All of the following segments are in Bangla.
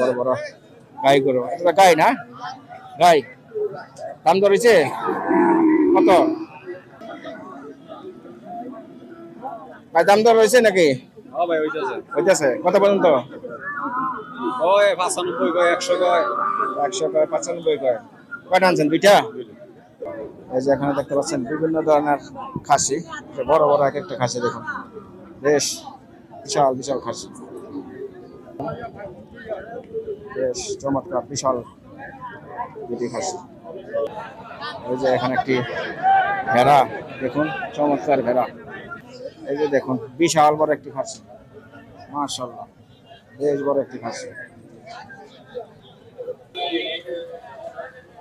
বড় বড়। গাই গরু। এটা গাই না? গাই। দাম হয়েছে কত? ভাই দাম দর হয়েছে নাকি? হ্যাঁ হইতেছে। কত পর্যন্ত? পাঁচানব্বই কয় একশো কয়। একশো কয় পঁচানব্বই কয়। কয়টা আনছেন? দুইটা? এই যে এখানে দেখতে পাচ্ছেন বিভিন্ন ধরনের খাসি। বড় বড় এক একটা খাসি দেখুন। বেশ বিশাল বিশাল খাসি। বেশ চমৎকার, বিশাল দুটি এই যে এখানে একটি ভেড়া, দেখুন, চমৎকার ভেড়া। এই যে দেখুন, বিশাল বড় একটি খাসি মার্শাল্লাহ বেশ বড় একটি খাসি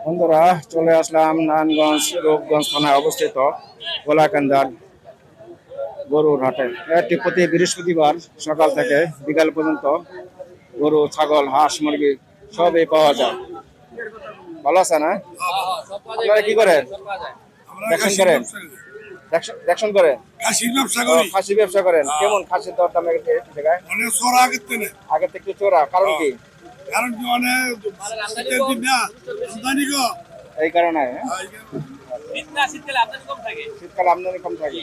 বন্ধুরা, চলে আসলাম নারায়ণগঞ্জ রূপগঞ্জ থানায় অবস্থিত গোলাকান্দার গরুর হাটে। এটি প্রতি বৃহস্পতিবার সকাল থেকে বিকাল পর্যন্ত গরু ছাগল হাঁস মুরগি সবই পাওয়া যায়। ভালো আছে না? আপনারা কি করেন? দেখেন করেন। দেখশন- দেখশন করেন। খাসির ব্যবসা করেন। কেমন খাসির দর দাম একটু একটু দেখায় চোরা আগের থেকে। আগে থেকে চোরা কারণ কি? কারণ কি অনেক শীতের দিন না আমদানি গো এই কারণে। হ্যাঁ? শীতকাল শীতকালে আপনাদের কম থাকে। শীতকালে আমদানি কম থাকে।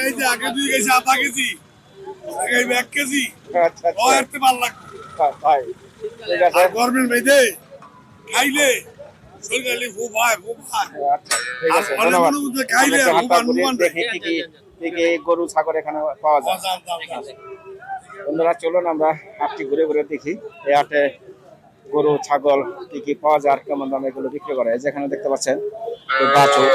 এই যে আগে দুই কেজি আধা কেজি আগে এক কেজি। ও লাগবে আর গরমের মেয়েদে খাইলে শরীরে খুব হয় খুব হয় খাইলে গরু ছাগল এখানে পাওয়া যায়। বন্ধুরা চলুন আমরা হাটটি ঘুরে ঘুরে দেখি। এই হাটে গরু ছাগল কি কি পাওয়া যায় আর কেমন দামে এগুলো বিক্রি করে। এই যে দেখতে পাচ্ছেন বাছুর।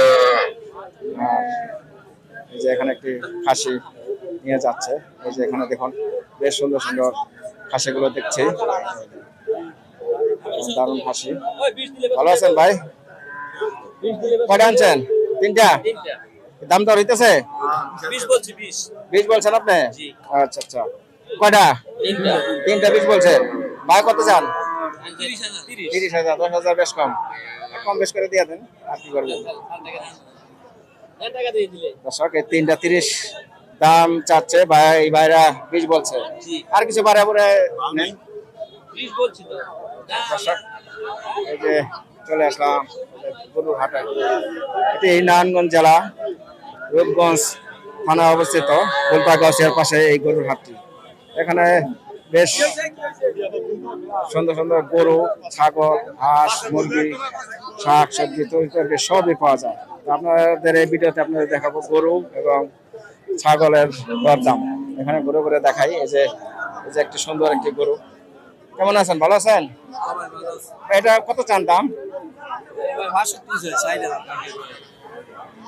এই যে এখানে একটি খাসি নিয়ে যাচ্ছে। এই যে এখানে দেখুন বেশ সুন্দর সুন্দর খাসিগুলো দেখছি। দারুণ খাসি। বিশ ভালো আছেন ভাই? বিশ কয়টা আনছেন? তিনটা? দাম দর হইতেছে? বিশ বিশ। বলছেন আপনি? আচ্ছা আচ্ছা। কয়টা? তিনটা। তিনটা বীজ বলছেন ভাই কত চান? তিরিশ হাজার দশ হাজার বেশ কম। কম বেশ করে দিয়ে দেন আর কি করবেন? দর্শক এই তিনটা তিরিশ দাম চাচ্ছে ভাই ভাইরা বীজ বলছে। আর কিছু বাড়া পরে বিশ এই যে চলে আসলাম গরুর হাটে। এটি নারায়ণগঞ্জ জেলা রূপগঞ্জ থানা অবস্থিত গোলপাগাছিয়ার পাশে এই গরুর হাটটি। এখানে বেশ সুন্দর সুন্দর গরু ছাগল হাঁস মুরগি শাক সবজি তরকারি সবই পাওয়া যায়। আপনাদের এই ভিডিওতে আপনাদের দেখাবো গরু এবং ছাগলের দরদাম। এখানে ঘুরে ঘুরে দেখাই এই যে এই যে একটি সুন্দর একটি গরু। কেমন আছেন? ভালো আছেন? এটা কত চান দাম?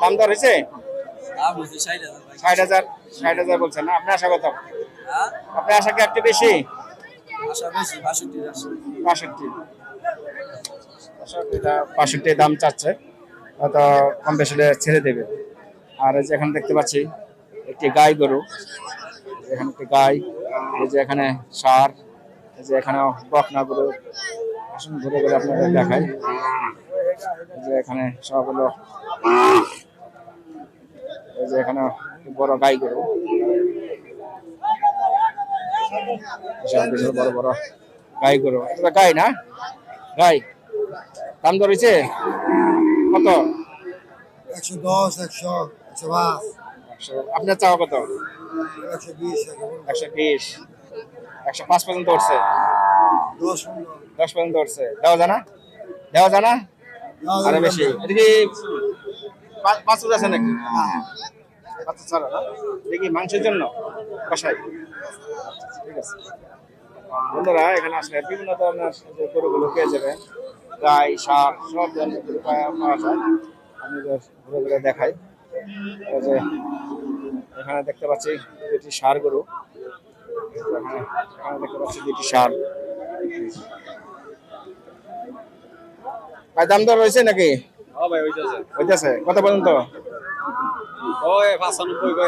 দাম দর হয়েছে? ষাট হাজার। ষাট হাজার বলছেন না? আপনার আশা কত আপনার আশা কি একটু বেশি? বাষট্টি বাষট্টি। দাম চাচ্ছে। হয়তো কম বেশি ছেড়ে দেবে। আর এই যে এখানে দেখতে পাচ্ছি একটি গাই গরু। এখানে একটি গাই এই যে এখানে সার এই যে এখানে বকনা গরু। আসুন ঘুরে ঘুরে আপনাদের দেখাই। এই যে এখানে সব হলো এই যে এখানে বড় গাই গরু। বড় বড়। গাই গরু। এটা গাই না? গাই। দাম হয়েছে কত? একশো দশ একশো একশো পাঁচ। আপনার চাওয়া কত? একশো বিশ একশো বিশ। একশো পাঁচ পর্যন্ত উঠছে? দশ পর্যন্ত। উঠছে। দেওয়া জানা দেওয়া জানা আরও বেশি। এদিকে পাঁচ আছে নাকি? বাচ্চা ছাড়া দেখি মাংসের জন্য? কষাই? ঠিক আছে। বন্ধুরা এখানে আসলে বিভিন্ন ধরনের যে গরুগুলো পেয়ে যাবেন গাই সব ধরনের গরু পাওয়া যায়। আমি ঘুরে ঘুরে দেখাই যে এখানে দেখতে পাচ্ছি দুটি সার গরু। এখানে দেখতে পাচ্ছি দুটি সার ভাই দাম দর রয়েছে নাকি? হ্যাঁ হইতেছে। কত পর্যন্ত?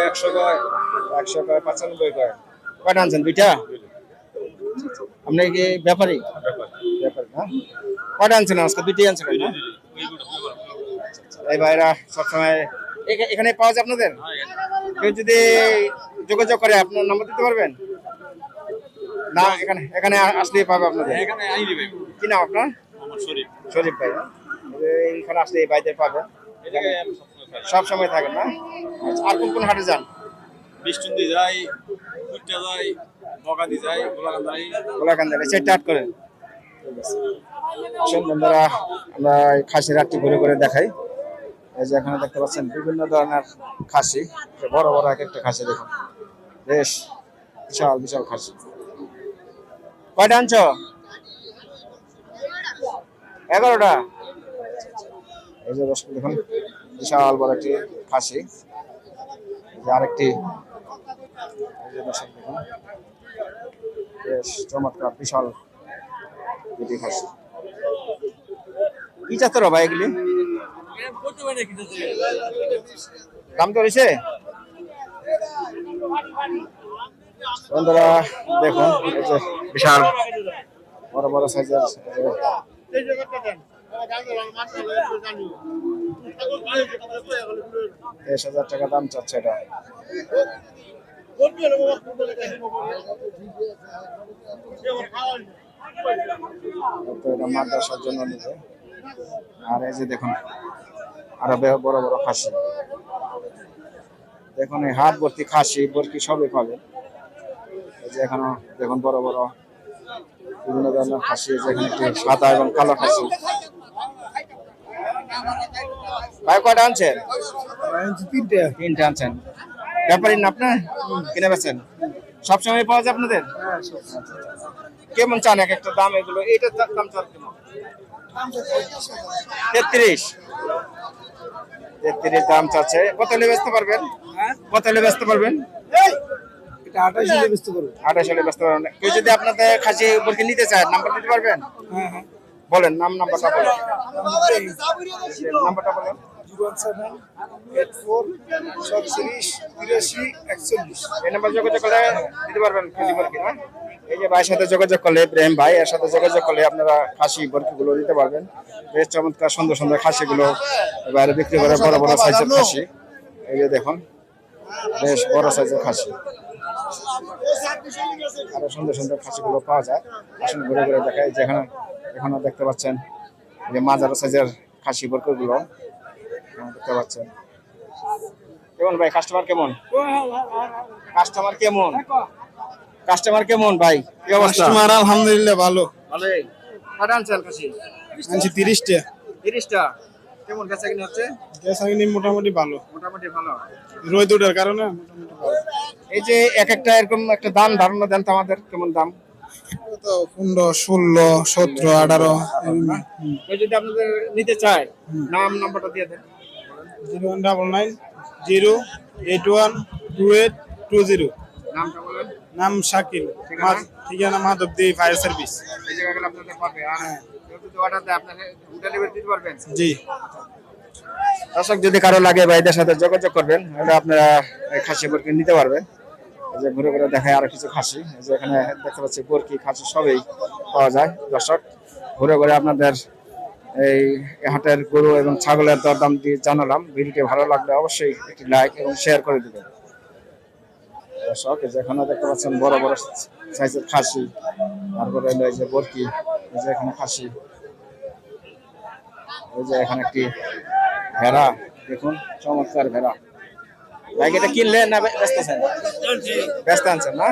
একশো কয় পঁচানব্বই কয়। কয়টা আনছেন? দুইটা? আপনি কি ব্যাপারী? ব্যাপারী না? কয়টা আনছেন আজকে? দুইটি আনছেন এই ভাইরা সবসময় এখা- এখানে পাওয়া যায় আপনাদের? কেউ যদি যোগাযোগ করে আপনার নাম্বার দিতে পারবেন? না এখানে এখানে আসলেই পাবে আপনাদের। এখানে কি নাম আপনার? শরীফ। ভাই? এইখানে আসলে এই ভাইদের পাবেন। সব সময় থাকেন না? আর কোন কোন হাটে যান? বিষ্ণুন্দি যাই কুট্টা যাই, বগাদি যাই গোলাকান্দ যাই গোলাকান্দারে সেট আট করেন আসুন বন্ধুরা, আমরা খাসির হাটটি ঘুরে ঘুরে দেখাই। এই যে এখানে দেখতে পাচ্ছেন, বিভিন্ন ধরনের খাসি বড় বড় এক একটা খাসি দেখুন। বেশ বিশাল বিশাল খাসি। কয়টা আনছো? এগারোটা? এই যে দর্শক দেখুন, বিশাল বড় একটি খাসি। আরেকটি বেশ চমৎকার, বিশাল দুটি কি চাচ্ছ ভাই এগুলি? দাম তো রয়েছে বন্ধুরা, দেখুন বিশাল বড় বড় সাইজের তেইশ হাজার টাকা দাম চাচ্ছে এটা। তো এটা মাদ্রাসার জন্য নিবে। আর এই যে দেখুন আরও বে- বড় বড় খাসি। দেখুন এই হাত ভর্তি খাসি বরকি সবই পাবে। এই যে এখানে দেখুন বড় বড় বিভিন্ন ধরনের খাসি এই যে একটি সাদা এবং কালো খাসি। ভাই কয়টা আনছেন? তিনটে। তিনটে আনছেন। ব্যাপারী না আপনার? কিনে বেছেন সবসময় পাওয়া যায় আপনাদের? কেমন চান এক একটা দাম এগুলো? এইটার দাম চান কেমন? তেত্রিশ। তেত্রিশ দাম চাচ্ছে। কত হলে বেচতে পারবেন? কত হলে বেচতে পারবেন? আঠাশ হলে বেচতে পারবেন। কেউ যদি আপনাদের খাসি বলতে নিতে চায় নাম্বার দিতে পারবেন? বলেন নাম নাম্বারটা বলেন। নাম্বারটা বলেন। নাম্বার যোগাযোগ করলে দিতে পারবেন না এই যে ভাইয়ের সাথে যোগাযোগ করলে, প্রেম ভাই, এর সাথে যোগাযোগ করলে আপনারা খাসি পারবেন। চমৎকার, সুন্দর সুন্দর খাসি গুলো বাইরে বিক্রি করে বড় বড় সাইজের খাসি। এই যে দেখুন, বেশ বড় সাইজের খাসি। আরও সুন্দর সুন্দর খাসি গুলো পাওয়া যায়। ঘুরে ঘুরে দেখায় যেখানে এখানে দেখতে পাচ্ছেন যে মাজারো সাইজের খাসি বরকি গুলো দেখতে পাচ্ছেন। কেমন ভাই? কাস্টমার কেমন? কাস্টমার কেমন? কাস্টমার কেমন ভাই? কি অবস্থা? কাস্টমার আলহামদুলিল্লাহ ভালো। ভালোই। কটা আনছেন খাসি? আনছি তিরিশটা। তিরিশটা। কেমন কাছে কিনে হচ্ছে? গ্যাস আগে মোটামুটি ভালো। মোটামুটি ভালো। রোদ ওঠার কারণে মোটামুটি ভালো। এই যে এক একটা এরকম একটা দাম ধারণা দেন তো আমাদের কেমন দাম? তো পনেরো ষোলো সতেরো আঠারো যদি আপনাদের নিতে চায় নাম নাম্বারটা দিয়ে দেন। Zero one double nine zero eight one two eight two zero. নাম শাকিল। ঠিকানা? Madhabdi fire service. পারবেন? জি। দর্শক যদি কারও লাগে ভাইদের সাথে যোগাযোগ করবেন তাহলে আপনারা এই খাসি বরকি নিতে পারবেন। যে ঘুরে ঘুরে দেখায় আরও কিছু খাসি। এই যে এখানে দেখতে পাচ্ছি বরকি খাসি সবই পাওয়া যায়। দর্শক ঘুরে ঘুরে আপনাদের এই হাটের গরু এবং ছাগলের দরদাম দিয়ে জানালাম। ভিডিওটি ভালো লাগলে অবশ্যই একটি লাইক এবং শেয়ার করে দিবেন। দর্শক এই যে এখানে দেখতে পাচ্ছেন বড় বড় সাইজের খাসি তারপরে এই যে বরকি এই যে এখানে খাসি এই যে এখানে একটি ভেড়া দেখুন চমৎকার ভেড়া। ভাই এটা কিনলেন না বে- বেচতেছেন ব্যস্ত আনছেন না?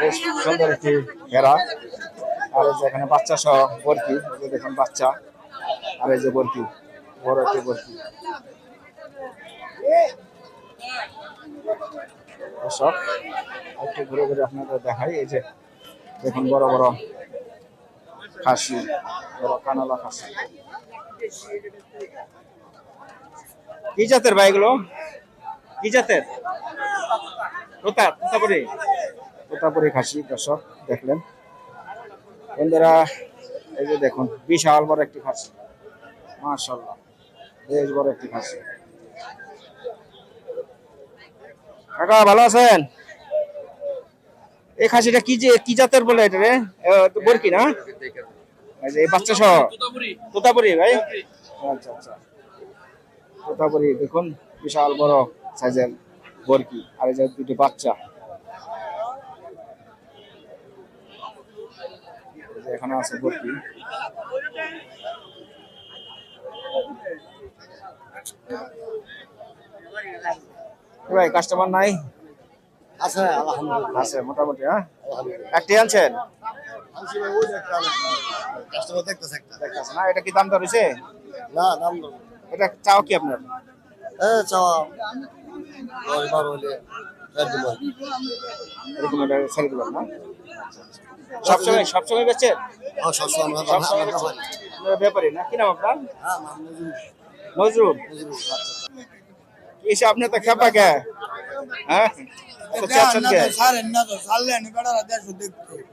বেশ সুন্দর একটি ভেড়া আর এই যে এখানে বাচ্চা সহ বরকি দেখুন বাচ্চা। আর এই যে বরকি বড় একটি বরকি সব একটু ঘুরে ঘুরে আপনাদের দেখাই, এই যে দেখুন বড় বড় খাসি, বড় কানালা খাসি। কি জাতের ভাই এগুলো? কি জাতের? তোতা তোতাপুরি। তোতাপুরি খাসি দর্শক দেখলেন। বন্ধুরা এই যে দেখুন বিশাল বড় একটি খাসি। মাশাল্লাহ বেশ বড় একটি খাসি। কাকা ভালো আছেন? এই খাসিটা কি যে কি জাতের বলে এটা রে? বরকি না? এই যে বাচ্চা সহ। তোতাপুরি। তোতাপুরি ভাই? আচ্ছা আচ্ছা। তোতাপুরি দেখুন বিশাল বড় সাইজের বরকি আর এই যে দুটি বাচ্চা। এখানে আছে বরকি। ভাই কাস্টমার নাই? আছে আলহামদুলিল্লাহ। আছে মোটামুটি হ্যাঁ? একটি আনছেন কাস্টমার দেখতেছে একটা। না এটা কি দাম দর হয়েছে না দাম এটা চাও কি আপনার? হ্যাঁ চাও দশ বারো হলে এরকম একটা ছেড়ে না? সবসময় সবসময় আপনার কি নাম আপনার? নজরুল। এসে আপনি তো খেপা কে? হ্যাঁ?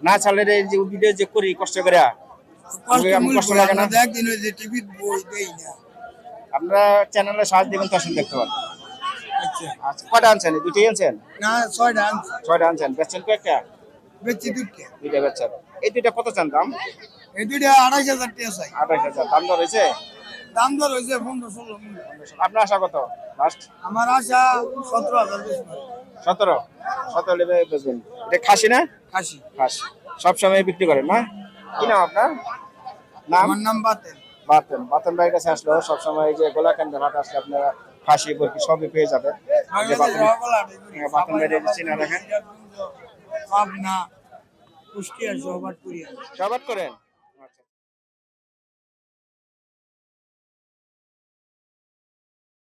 না ছাড়লে যে ভিডিও যে করি কষ্ট করে। কষ্ট লাগে না। আপনারা চ্যানেলে সাহায্য দিবেন তো আসলে দেখতে পারেন কটা আনছেন? এই দুটোই আনছেন? না ছয়টা আনছি। ছয়টা আনছেন। বেচছেন কয়েকটা বেচছি দুটো দুইটা বেচছেন। এই দুইটা কত চান দাম? এই দুইটা আড়াইশ হাজার টাকা চাই। আঠাশ হাজার। দাম দর হয়েছে? দাম দর হয়েছে পনেরো ষোলো। আপনার আশা কত? লাস্ট আমার আশা সতেরো হাজার সতেরো? সতেরো লেবে বেচবেন। এটা খাসি না? খাসি। খাসি। সবসময় বিক্রি করেন না? কি নাম আপনার? নাম? আমার নাম বাতেন বাতেন বাতেন ভাইয়ের কাছে আসলো। সবসময় এই যে গোলাকান্দের হাট আসলে আপনারা খাসি বরকি সবই পেয়ে যাবে? বাতেন হ্যাঁ, রাখেন। করেন।